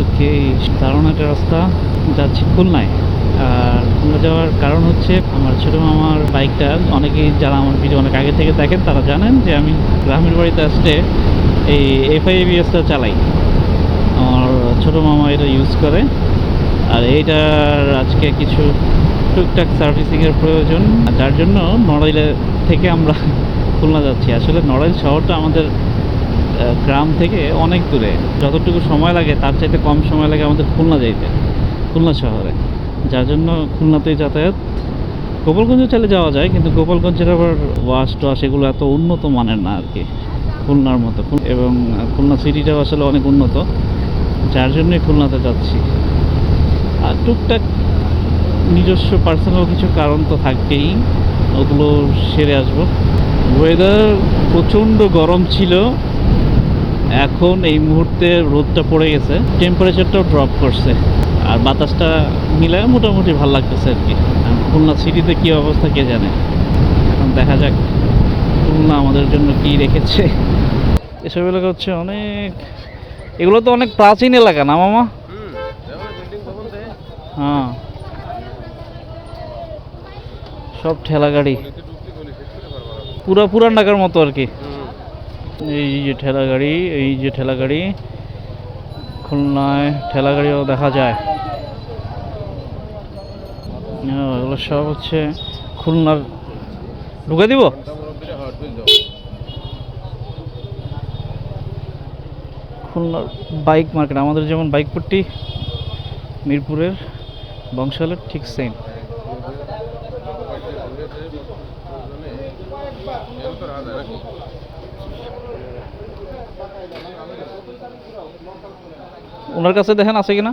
ওকে দারুণ একটা রাস্তা? যাচ্ছি খুলনায়। আর খুলনা যাওয়ার কারণ হচ্ছে আমার ছোটো মামার বাইকটা, অনেকেই যারা আমার ভিডিও অনেক আগে থেকে দেখেন, তারা জানেন যে আমি গ্রামের বাড়িতে আসলে এই এফআইএবিএসটা চালাই। আমার ছোটো মামা এটা ইউজ করে। আর এইটার আজকে কিছু টুকটাক সার্ভিসিংয়ের প্রয়োজন। যার জন্য নড়াইলে থেকে আমরা খুলনা যাচ্ছি। আসলে নড়াইল শহরটা আমাদের গ্রাম থেকে অনেক দূরে। যতটুকু সময় লাগে, তার চাইতে কম সময় লাগে আমাদের খুলনা যাইতে, খুলনা শহরে। যার জন্য খুলনাতেই যাতায়াত। গোপালগঞ্জে চলে যাওয়া যায়, কিন্তু গোপালগঞ্জের আবার ওয়াশ টোয়াশ এগুলো এত উন্নত মানের না আর কি খুলনার মতো। এবং খুলনা সিটিটাও আসলে অনেক উন্নত, যার জন্যই খুলনাতে যাচ্ছি। আর টুকটাক নিজস্ব পার্সোনাল কিছু কারণ তো থাকবেই, ওগুলো সেরে আসব। ওয়েদার প্রচণ্ড গরম ছিল এখন এই মুহূর্তে রোদটা পড়ে গেছে টেম্পারেচারটাও ড্রপ করছে। আর বাতাসটা মিলায় মোটামুটি ভালো লাগতেছে আর কি। খুলনা সিটিতে কী অবস্থা কে জানে? এখন দেখা যাক খুলনা আমাদের জন্য কী রেখেছে। এসব এলাকা হচ্ছে অনেক এগুলো তো অনেক প্রাচীন এলাকা না, মামা? হ্যাঁ। সব ঠেলা গাড়ি পুরা পুরান ঢাকার মতো আর কি। এই যে ঠেলা গাড়ি এই যে ঠেলা গাড়ি খুলনায় ঠেলা গাড়িও দেখা যায়। হ্যাঁ, এগুলো সব হচ্ছে খুলনার ঢুকে দিব? খুলনার বাইক মার্কেট আমাদের যেমন বাইক পট্টি মিরপুরের বংশালের ঠিক সেম ওনার কাছে দেখেন আছে কিনা?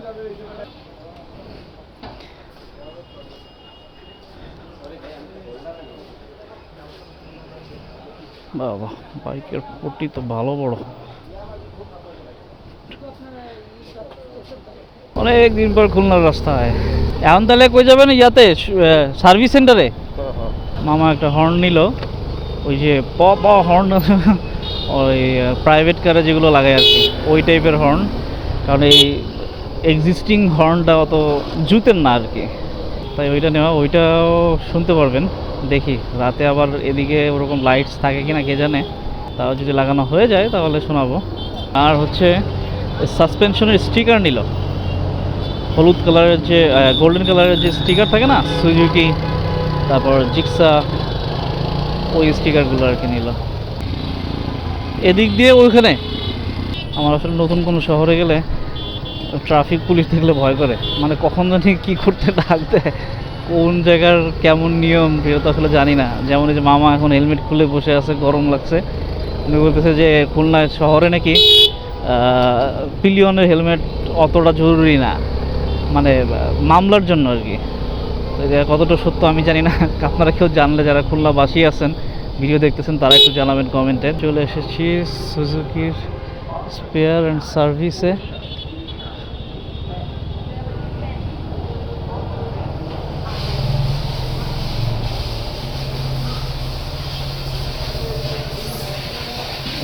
বাবা বাইকের পট্টি তো ভালো বড়। অনেক দিন পর খুলনার রাস্তায়। এখন তাহলে কই যাবেন ইয়াতে? সার্ভিস সেন্টারে মামা একটা হর্ন নিল। ওই যে প প হর্ন ওই প্রাইভেট কারে যেগুলো লাগায় আর কি, ওই টাইপের হর্ন কারণ এই এক্সিস্টিং হর্নটা অত জুতের না আর কি। তাই ওইটা নেওয়া, ওইটাও শুনতে পারবেন, দেখি। রাতে আবার এদিকে ওরকম লাইটস থাকে কি না কে জানে। তাও যদি লাগানো হয়ে যায় তাহলে শোনাবো। আর হচ্ছে সাসপেনশনের স্টিকার নিল। হলুদ কালারের যে গোল্ডেন কালারের যে স্টিকার থাকে না সুজুকি তারপর জিক্সা ওই স্টিকারগুলো আর কি নিল এদিক দিয়ে ওইখানে, আমার আসলে নতুন কোনো শহরে গেলে ট্রাফিক পুলিশ দেখলে ভয় করে। মানে কখন জানি কী করতে ডাকতে কোন জায়গার কেমন নিয়ম সেটা তো আসলে জানি না। যেমন এই যে মামা এখন হেলমেট খুলে বসে আছে, গরম লাগছে। উনি বলতেছে যে, খুলনায় শহরে নাকি পিলিয়নের হেলমেট অতটা জরুরি না। মানে মামলার জন্য আর কি। কতটা সত্য আমি জানি না। আপনারা কেউ জানলে যারা খুলনাবাসী আছেন ভিডিও দেখতেছেন, তারা একটু জানাবেন কমেন্টে। চলে এসেছি সুজুকির স্পেয়ার অ্যান্ড সার্ভিসে।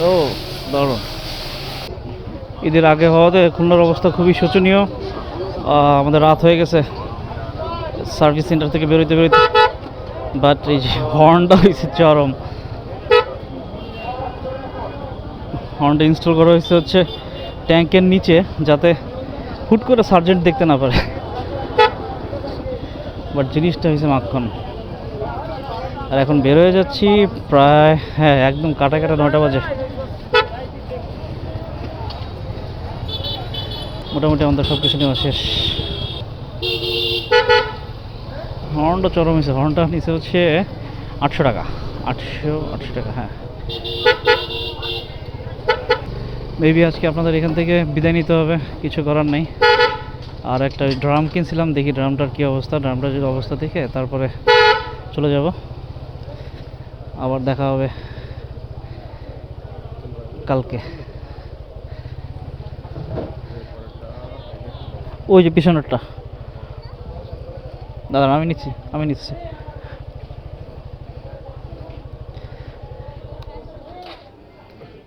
ও, দারুণ। ঈদের আগে হওয়াতে খুলনার অবস্থা খুবই শোচনীয়। আমাদের রাত হয়ে গেছে। সার্ভিস সেন্টার থেকে বেরোতে বেরোতে বাট এই যে হর্নটা হয়েছে চরম। হর্নটা ইনস্টল করা হয়েছে হচ্ছে ট্যাঙ্কের নিচে, যাতে হুট করে সার্জেন্ট দেখতে না পারে। বাট জিনিসটা হয়েছে মাখন আর এখন বের হয়ে যাচ্ছি প্রায় হ্যাঁ একদম কাটা কাটা নটা বাজে। মোটামুটি আমাদের সব কিছু নেওয়া শেষ। হর্নটা চরম হয়েছে। হর্নটা নিচে হচ্ছে আটশো টাকা। আটশো আটশো টাকা হ্যাঁ। মেবি আজকে আপনাদের এখান থেকে বিদায় নিতে হবে। কিছু করার নেই। আর একটা ড্রাম কিনছিলাম, দেখি ড্রামটার কী অবস্থা। ড্রামটার যদি অবস্থা দেখে, তারপরে চলে যাব। আবার দেখা হবে কালকে। ওই যে পিছনেরটা। দাদা আমি নিচ্ছি আমি নিচ্ছি।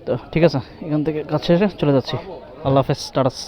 তো ঠিক আছে, এখান থেকে কাছে এসে চলে যাচ্ছি। আল্লাহ হাফেজ টাটাস